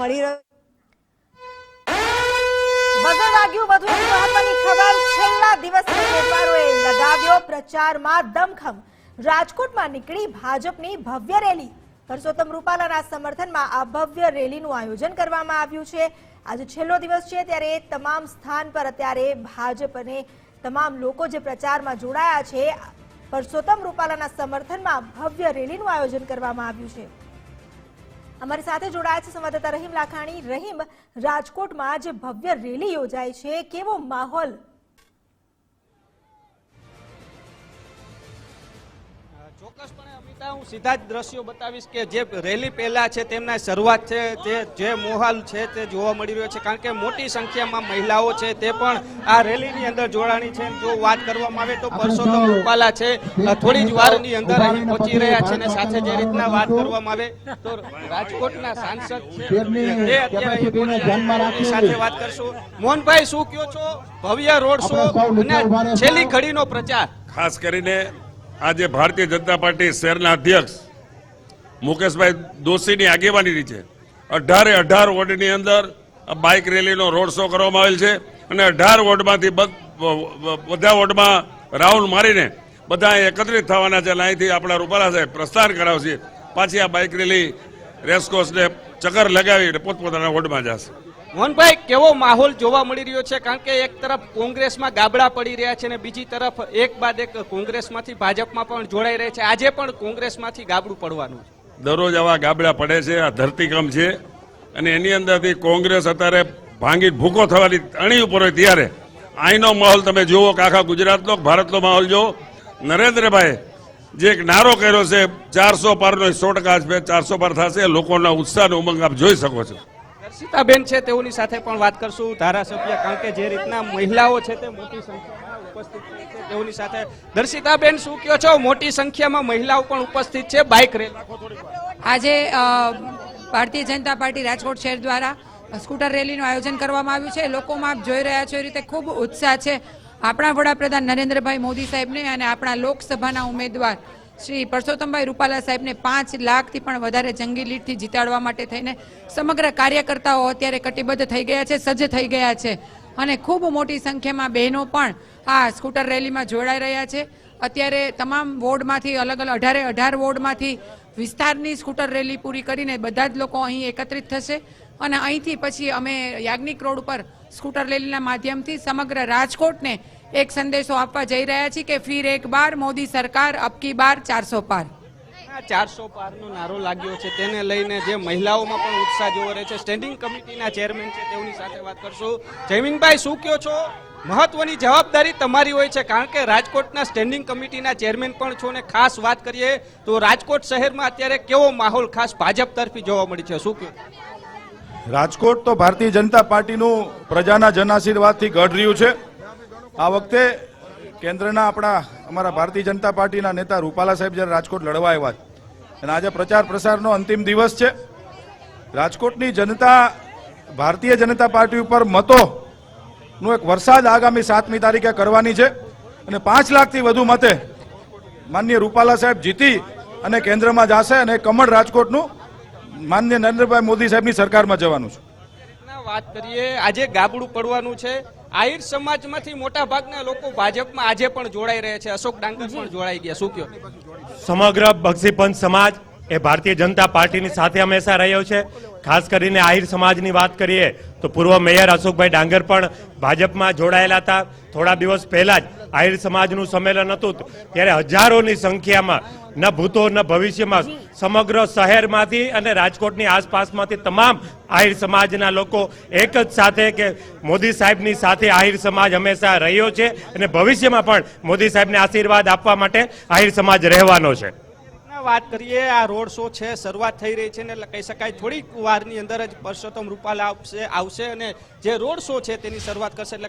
મળી રહ્યો. વાગ્યું વધુ મહત્વની ખબર. છેલ્લા દિવસે ઉમેદવારોએ લગાવ્યો પ્રચારમાં દમખમ. રાજકોટમાં નીકળી ભાજપની ભવ્ય રેલી. પરસોત્તમ રૂપાલાના સમર્થનમાં આ ભવ્ય રેલીનું આયોજન કરવામાં આવ્યું છે. આજે છેલ્લો દિવસ છે ત્યારે તમામ સ્થાન પર અત્યારે ભાજપ અને તમામ લોકો જે પ્રચારમાં જોડાયા છે, પરસોત્તમ રૂપાલાના સમર્થનમાં ભવ્ય રેલીનું આયોજન કરવામાં આવ્યું છે. અમારી સાથે જોડાયા છે સંવાદદાતા રહીમ લાખાણી. રહીમ, રાજકોટમાં જે ભવ્ય રેલી યોજાય છે, કેવો માહોલ ચોક્કસપણે અમિતા હું સીધા જ દ્રશ્યો બતાવીશ કે જે રેલી પહેલા છે તેમના શરૂઆત છે તે જે મોહાલ છે તે જોવા મળી રહ્યો છે. કારણ કે મોટી સંખ્યામાં મહિલાઓ છે તે પણ આ રેલીની અંદર જોડાણી છે. જો વાત કરવામાં આવે તો પરસોત્તમ રૂપાલા છે. થોડી જ વારની અંદર અહીં પહોંચી રહ્યા છે અને સાથે જે રીતના વાત કરવામાં આવે તો રાજકોટના સાંસદ છે. તે અત્યારે અહીં પહોંચી રહ્યા છે. સાથે વાત કરશું. મોહનભાઈ શું કયો છો? ભવ્ય રોડ શો અને છેલ્લી ઘડીનો પ્રચાર. ખાસ કરીને આજે ભારતીય જનતા પાર્ટી શહેરના અધ્યક્ષ મુકેશભાઈ દોશીની આગેવાની છે. અઢારે અઢાર વોર્ડની અંદર બાઇક રેલીનો રોડ શો કરવામાં આવેલ છે અને અઢાર વોર્ડમાંથી બધ- વોર્ડમાં રાઉન્ડ મારીને બધા એકત્રિત થવાના છે અને અહીંથી આપણા રૂપાલા સાહેબ પ્રસ્થાન કરાવશે. પાછી આ બાઇક રેલી રેસકોર્સને ચક્કર લગાવી પોતપોતાના વોર્ડમાં જશે. મોહનભાઈ, કેવો માહોલ જોવા મળી રહ્યો છે? કારણ કે એક તરફ કોંગ્રેસમાં ગાબડા પડી રહ્યા છે અને બીજી તરફ એક બાદ એક કોંગ્રેસમાંથી ભાજપમાં પણ જોડાઈ રહ્યા છે. આજે પણ કોંગ્રેસમાંથી ગાબડું પડવાનું છે. દરરોજ આવા ગાબડા પડે છે, આ ધરતીકંપ છે. અને એની અંદરથી કોંગ્રેસ અત્યારે ભાંગી ભૂકો થવાની અણી ઉપર હોય ત્યારે. અહીંનો માહોલ તમે જુઓ, કે આખા ગુજરાતનો ભારતનો માહોલ જુઓ. નરેન્દ્રભાઈ, જે એક નારો કર્યો છે, ચારસો પારનો સો ટકા છે ચારસો પાર થશે, લોકોના ઉત્સાહ ઉમંગ આપ જોઈ શકો છો. દર્શિતાબેન છે, તેઓની સાથે પણ વાત કરશું. ધારાસભ્ય, કારણ કે જે રીતના મહિલાઓ છે તે મોટી સંખ્યામાં ઉપસ્થિત છે, તેઓની સાથે. દર્શિતાબેન, શું કહો છો? મોટી સંખ્યામાં મહિલાઓ પણ ઉપસ્થિત છે, બાઇક રેલી. આજે ભારતીય જનતા પાર્ટી રાજકોટ શહેર દ્વારા સ્કૂટર રેલીનું આયોજન કરવામાં આવ્યું છે. લોકોમાં આપ જોઈ રહ્યા છો, એ રીતે ખૂબ ઉત્સાહ છે. આપણા વડાપ્રધાન નરેન્દ્રભાઈ મોદી સાહેબને અને આપણા લોકસભાના ઉમેદવાર શ્રી પરસોત્તમભાઈ રૂપાલા સાહેબને પાંચ લાખથી પણ વધારે જંગી લીડથી જીતાડવા માટે થઈને સમગ્ર કાર્યકર્તાઓ અત્યારે કટિબદ્ધ થઈ ગયા છે, સજ્જ થઈ ગયા છે. અને ખૂબ મોટી સંખ્યામાં બહેનો પણ આ સ્કૂટર રેલીમાં જોડાઈ રહ્યા છે. અત્યારે તમામ વોર્ડમાંથી અલગ અલગ અઢારે અઢાર વોર્ડમાંથી વિસ્તારની સ્કૂટર રેલી પૂરી કરીને બધા જ લોકો અહીં એકત્રિત થશે. અને અહીંથી પછી અમે યાજ્ઞિક રોડ ઉપર સ્કૂટર રેલીના માધ્યમથી સમગ્ર રાજકોટને એક સંદેશો આપવા જઈ રહ્યા છીએ કે ફિર એક બાર મોદી સરકાર અબકી બાર ચારસો પાર. ચારસો પારનો નારો લાગ્યો છે. તેને લઈને જે મહિલાઓમાં પણ ઉત્સાહ જોવો રહે છે. સ્ટેન્ડિંગ કમિટીના ચેરમેન છે. તેઓની સાથે વાત કરશું. જયમીનભાઈ શું કહો છો? મહત્વની જવાબદારી તમારી હોય છે. કારણ કે રાજકોટના સ્ટેન્ડિંગ કમિટીના ચેરમેન પણ છો ને ખાસ વાત કરીએ તો રાજકોટ શહેરમાં અત્યારે કેવો માહોલ ખાસ ભાજપ તરફી જોવા મળી છે? શું કહો? રાજકોટ તો ભારતીય જનતા પાર્ટીનું પ્રજાના જનાશીર્વાદથી ગઢ રહ્યું છે. આ વખતે કેન્દ્રના આપણા અમારા ભારતીય જનતા પાર્ટીના નેતા રૂપાલા સાહેબ જ્યારે રાજકોટ લડવા આવ્યા અને આજે પ્રચાર પ્રસારનો અંતિમ દિવસ છે, રાજકોટની જનતા, ભારતીય જનતા પાર્ટી ઉપર મતો એક વરસાદ આગામી સાતમી તારીખે કરવાની છે, અને પાંચ લાખથી વધુ મતે માન્ય રૂપાલા સાહેબ જીતી અને કેન્દ્રમાં જશે અને કમળ રાજકોટનું માન્ય નરેન્દ્રભાઈ મોદી સાહેબની સરકારમાં જવાનું છે. વાત કરીએ, આજે ગાબડું પડવાનું છે આહિર સમાજમાંથી મોટા ભાગના લોકો ભાજપમાં આજે પણ જોડાઈ રહ્યા છે. અશોક ડાંગર પણ જોડાઈ ગયા. શું કયો સમગ્ર બક્ષીપંથ સમાજ એ ભારતીય જનતા પાર્ટીની સાથે હંમેશા રહ્યો છે. ખાસ કરીને આહિર સમાજની વાત કરીએ તો પૂર્વ મેયર અશોકભાઈ ડાંગર પણ ભાજપમાં જોડાયેલા હતા. થોડા દિવસ પહેલા જ આહિર સમાજનું સંમેલન હતું. ત્યારે હજારોની સંખ્યામાં ન ભૂતો ન ભવિષ્યમાં સમગ્ર શહેરમાંથી અને રાજકોટની આસપાસમાંથી તમામ આહિર સમાજના લોકો એક જ સાથે કે મોદી સાહેબની સાથે આહિર સમાજ હંમેશા રહ્યો છે અને ભવિષ્યમાં પણ મોદી સાહેબને આશીર્વાદ આપવા માટે આહિર સમાજ રહેવાનો છે. વાત કરીએ આ રોડ શો છે શરૂઆત થઈ રહી છે ને એટલે કહી શકાય થોડીક વારની અંદર જ પરસોત્તમ રૂપાલા આવશે આવશે અને જે રોડ શો છે તેની શરૂઆત કરશે એટલે